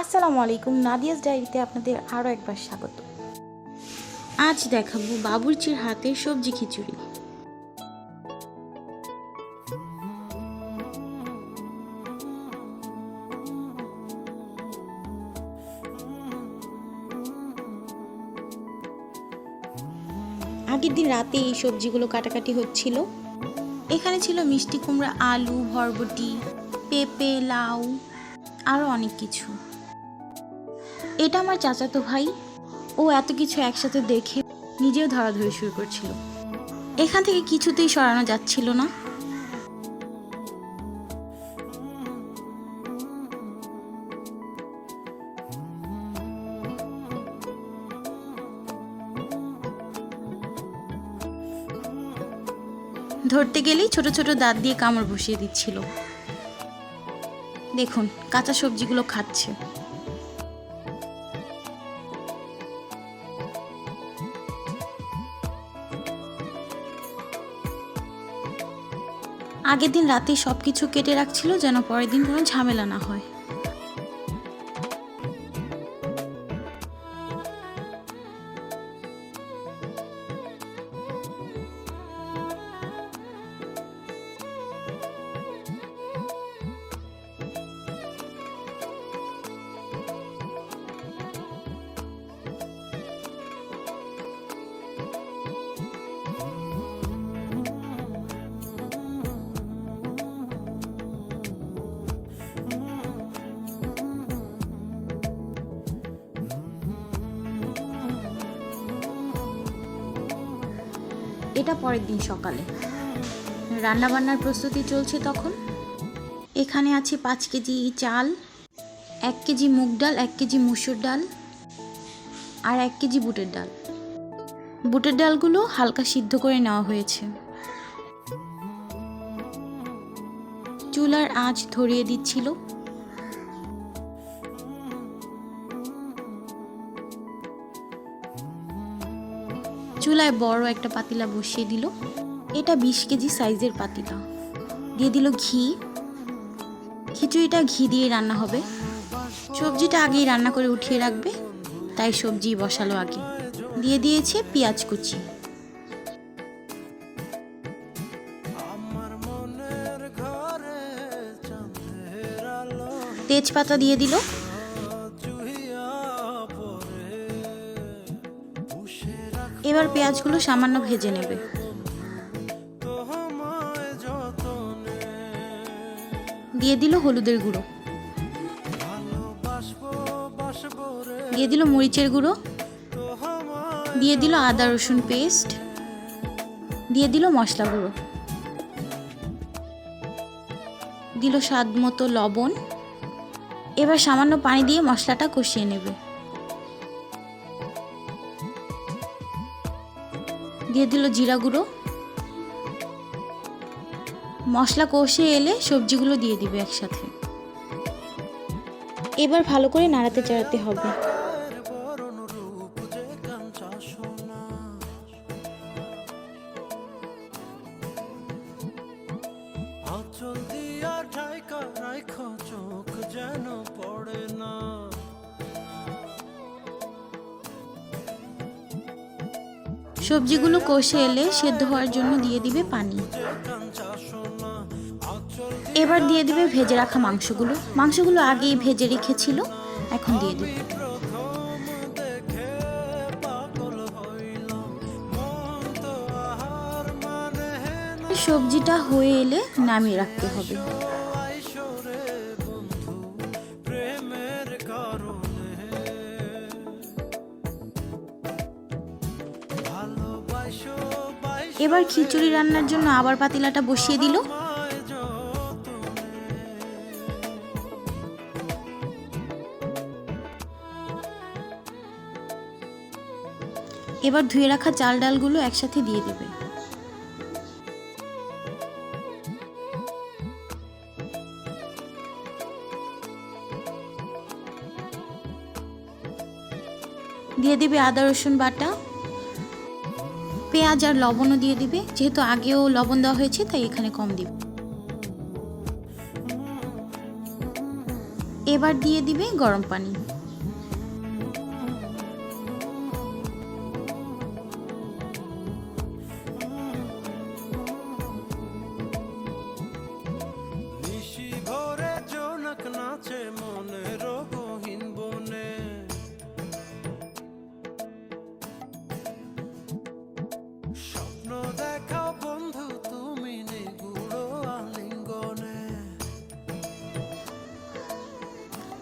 আসসালামু আলাইকুম, নাদিয়াস ডায়েরিতে আপনাদের আরও একবার স্বাগত। আজ দেখাবো বাবুর্চির হাতে সবজি খিচুড়ি। আগের দিন রাতে এই সবজিগুলো কাটাকাটি হচ্ছিল। এখানে ছিল মিষ্টি কুমড়া, আলু ভরবটি পেঁপে, লাউ, আরও অনেক কিছু। এটা আমার চাচাতো ভাই। ও এত কিছু একসাথে দেখে নিজেও ধরাধরি শুরু করছিল। এখান থেকে কিছুতেই সরানো যাচ্ছিল না। ধরতে গেলেই ছোট ছোট দাঁত দিয়ে কামড় বসিয়ে দিচ্ছিল। দেখুন, কাঁচা সবজিগুলো খাচ্ছে। আগের দিন রাতে সব কিছু কেটে রাখছিল যেন পরের দিন কোনো ঝামেলা না হয়। এটা পরের দিন সকালে। রান্নাবান্নার প্রস্তুতি চলছে তখন। এখানে আছে পাঁচ কেজি চাল, এক কেজি মুগ ডাল, এক কেজি মুসুর ডাল আর এক কেজি বুটের ডাল। বুটের ডালগুলো হালকা সিদ্ধ করে নেওয়া হয়েছে। চুলার আঁচ ধরিয়ে দিচ্ছিল। চুলায় বড় একটা পাতিলা বসিয়ে দিল। এটা বিশ কেজি সাইজের পাতিলা। দিয়ে দিল ঘি। খিচুড়িটা ঘি দিয়ে রান্না হবে। সবজিটা আগেই রান্না করে উঠিয়ে রাখবে, তাই সবজি বসালো আগে। দিয়ে দিয়েছে পেঁয়াজ কুচি। তেজপাতা দিয়ে দিল। এবার পেঁয়াজগুলো সামান্য ভেজে নেবে। দিয়ে দিল হলুদের গুঁড়ো। দিয়ে দিল মরিচের গুঁড়ো। দিয়ে দিল আদা, রসুন পেস্ট। দিয়ে দিল মশলা গুঁড়ো। দিল স্বাদ মতো লবণ। এবার সামান্য পানি দিয়ে মশলাটা কষিয়ে নেবে। দিয়ে দিল জিরা গুঁড়ো। মশলা কষে এলে সবজিগুলো দিয়ে দিবে একসাথে। এবার ভালো করে নাড়াতে চাড়াতে হবে। চোখ যেন পড়ে না। সবজিগুলো কষে এলে সেদ্ধ হওয়ার জন্য দিয়ে দিবে পানি। এবার দিয়ে দিবে ভেজে রাখা মাংসগুলো। মাংসগুলো আগেই ভেজে রেখেছিল, এখন দিয়ে দিবে। সবজিটা হয়ে এলে নামিয়ে রাখতে হবে। এবার খিচুড়ি রান্নার জন্য আবার পাতিলাটা বসিয়ে দিল। এবার ধুয়ে রাখা চাল ডালগুলো একসাথে দিয়ে দেবে। দিয়ে দিবে আদা রসুন বাটা। পেঁয়াজ আর লবণও দিয়ে দিবে। যেহেতু আগেও লবণ দেওয়া হয়েছে, তাই এখানে কম দিবে। এবার দিয়ে দিবে গরম পানি।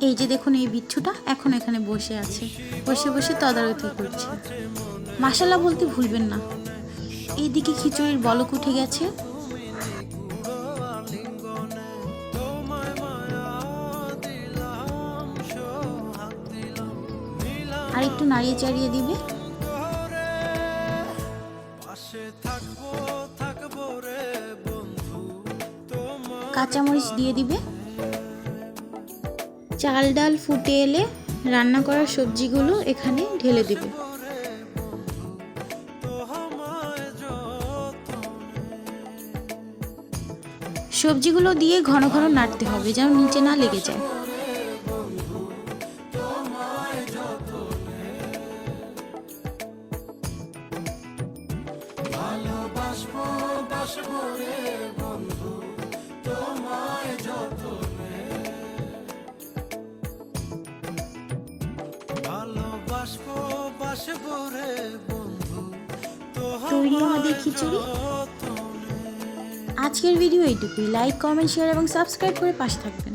এই যে দেখুন এই বিচ্ছুটা এখন এখানে বসে আছে। বসে বসে তদারকি করছে। মাসাল্লাহ বলতে ভুলবেন না। এইদিকে খিচুড়ির বলক উঠে গেছে। আর একটু নাড়িয়ে চাড়িয়ে দিবে। কাঁচামরিচ দিয়ে দিবে। চাল ডাল ফুটে এলে রান্না করা সবজিগুলো এখানে ঢেলে দিবে। সবজিগুলো দিয়ে ঘন ঘন নাড়তে হবে যেন নিচে না লেগে যায়। তৈরি আমাদের খিচুড়ি? আজকের ভিডিও এইটুকুই। লাইক কমেন্ট শেয়ার এবং সাবস্ক্রাইব করে পাশে থাকবেন।